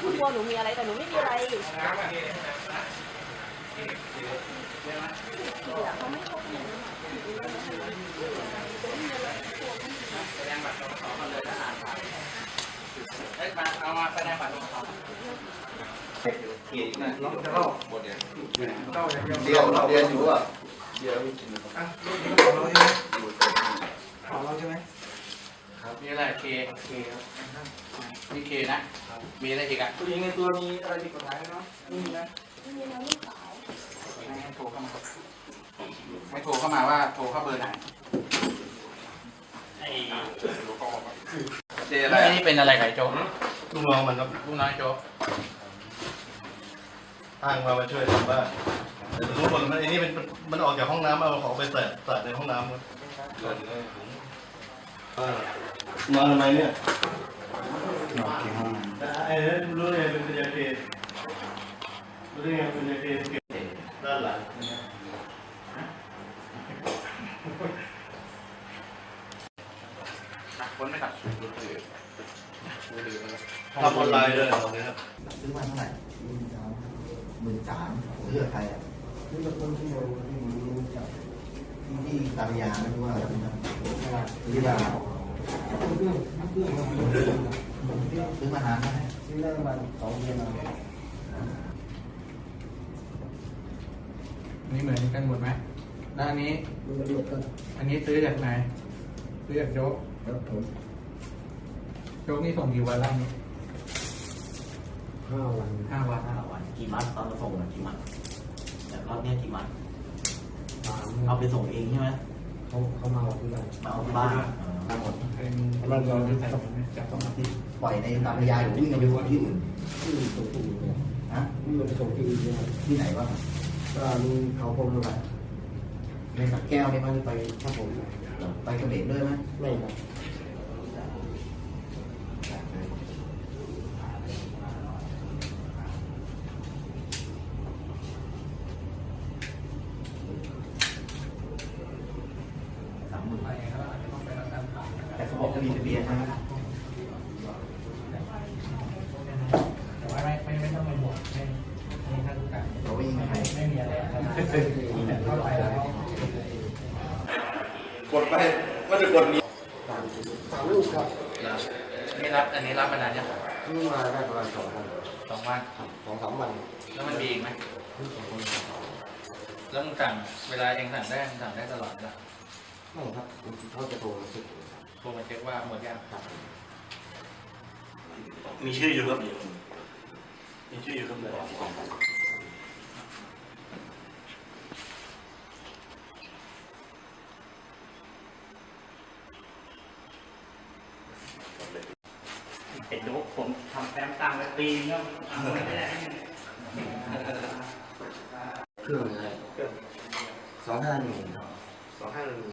กลัวหนูมีอะไรแต่หนูไม่มีอะไรจริงๆอะเขาไม่ชอบหนูเฮ้ยมาเอามาแสดงบัตรปราเกียนะน้องจะเข้าหมดเนี่ยเข้าอย่าเดียวเดียวเดียวอยู่อะอะลูกนี้ของเราใช่ไหม ครับมีอะไรเคเคครับมีเคนะ มีอะไรอีกอะผู้หญิงในตัวมีอะไรผิดกฎหมายไหมเนาะไม่มีนะไม่มีแล้วลูกสาวให้โทรเข้ามาให้โทรเข้ามาว่าโทรเข้าเบอร์ไหนไอ้เจอะไรนี่เป็นอะไรไก่โจ๊กลูกน้องมันครับลูกน้อยโจ๊กอ้างมามาช่วยทำบ้านแต่สมมติมันไอ้นี่เป็นมันออกจากห้องน้ำเอาของไปใส่ใส่ในห้องน้ำครับ อ่าทำไมเนี่ยไอ้เนี่ยรู้ได้ไงเป็นปัญญาเกศรู้ไงเป็นปัญญาเกศด้านหลังคนไม่ขับมือถือมือถือทำออนไลน์ด้วยตอนนี้ครับซื้อมาเท่าไหร่หมื่นสามหมื่นสามเลือกใครอะนี่ก็ต้นที่เราที่มันรู้จัก ที่ตามยาไม่รู้ว่าอะไรนะที่ว่าเครื่องเราซื้อมานานแล้วซื้อได้ประมาณสองเดือนแล้วนี่เหมือนกันหมดไหมด้านนี้มันเรียกกันอันนี้ซื้อจากไหน ซื้อจากโจ๊กครับผมโจ๊กนี่ส่งกี่วันแล้วนี่ห้าวันห้าวัน ห้าวันกี่มัดตอนมาส่งอะกี่มัดแต่รอบเนี้ยกี่มัด เอาไปส่งเองใช่ไหมเขาเขามาเอาที่ไหนมาเอาที่บ้านทั้งหมดเป็นเราจะใส่จากตรงนี้ปล่อยในตามยาหรือวิ่งกันไปวนที่อื่นที่ส่งที่อื่นเนี่ยฮะนี่มันส่งที่อื่นเนี่ยที่ไหนบ้างก็มีเขาพรมอะไรในสักแก้วนี่มันไปครับผมไปเขมรด้วยไหมไม่ครับ สามหมื่น แต่เขาบอกว่ามีทะเบียนใช่ไหมแต่ว่าไม่ไม่ไม่ต้องไปหมดไม่ไม่ค่าใช้จ่ายเราวิ่งใครไม่มีอะไรครับเข้าไปแล้วกดไปว่าจะกดนี้สามลูกครับนี่รับอันนี้รับมานานยังนี่มาได้ประมาณสองวันสองวันสองสามวันแล้วมันมีอีกไหมนี่สองคนแล้วมึงสั่งเวลาเองสั่งได้มึงสั่งได้ตลอดละ ไม่ครับเขาจะโทรมาเช็คโทรมาเช็คว่าหมดยังครับ มีชื่ออยู่ครับมีชื่ออยู่ครับไอ้โจ๊กผมทำแฟ้มตังไว้ปีนึงไม่ได้เครื่องอะไรสองห้าหนึ่งสองห้าหนึ่ง